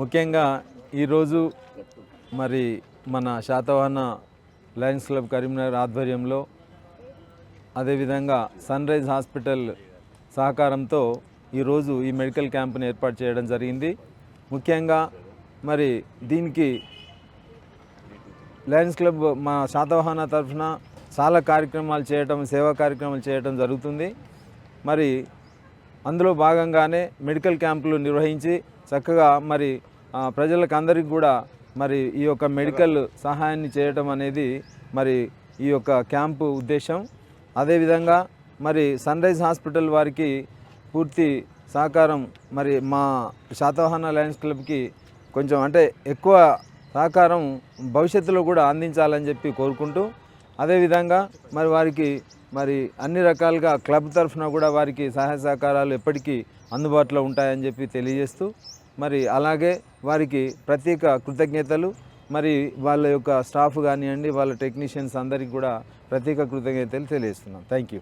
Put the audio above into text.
ముఖ్యంగా ఈరోజు మరి మన శాతవాహన లయన్స్ క్లబ్ కరీంనగర్ ఆధ్వర్యంలో అదేవిధంగా సన్ రైజ్ హాస్పిటల్ సహకారంతో ఈరోజు ఈ మెడికల్ క్యాంపును ఏర్పాటు చేయడం జరిగింది. ముఖ్యంగా మరి దీనికి లయన్స్ క్లబ్ మా శాతవాహన తరఫున చాలా కార్యక్రమాలు చేయటం సేవా కార్యక్రమాలు చేయటం జరుగుతుంది. మరి అందులో భాగంగానే మెడికల్ క్యాంపులు నిర్వహించి చక్కగా మరి ప్రజలకు అందరికీ కూడా మరి ఈ యొక్క మెడికల్ సహాయాన్ని చేయటం అనేది మరి ఈ యొక్క క్యాంపు ఉద్దేశం. అదేవిధంగా మరి సన్ రైజ్ హాస్పిటల్ వారికి పూర్తి సహకారం మరి మా శాతవాహన లయన్స్ క్లబ్కి కొంచెం అంటే ఎక్కువ సహకారం భవిష్యత్తులో కూడా అందించాలని చెప్పి కోరుకుంటూ అదేవిధంగా మరి వారికి మరి అన్ని రకాలుగా క్లబ్ తరఫున కూడా వారికి సహాయ సహకారాలు ఎప్పటికీ అందుబాటులో ఉంటాయని చెప్పి తెలియజేస్తూ మరి అలాగే వారికి ప్రత్యేక కృతజ్ఞతలు. మరి వాళ్ళ యొక్క స్టాఫ్ కానివ్వండి వాళ్ళ టెక్నీషియన్స్ అందరికీ కూడా ప్రత్యేక కృతజ్ఞతలు తెలియజేస్తున్నాం. Thank you.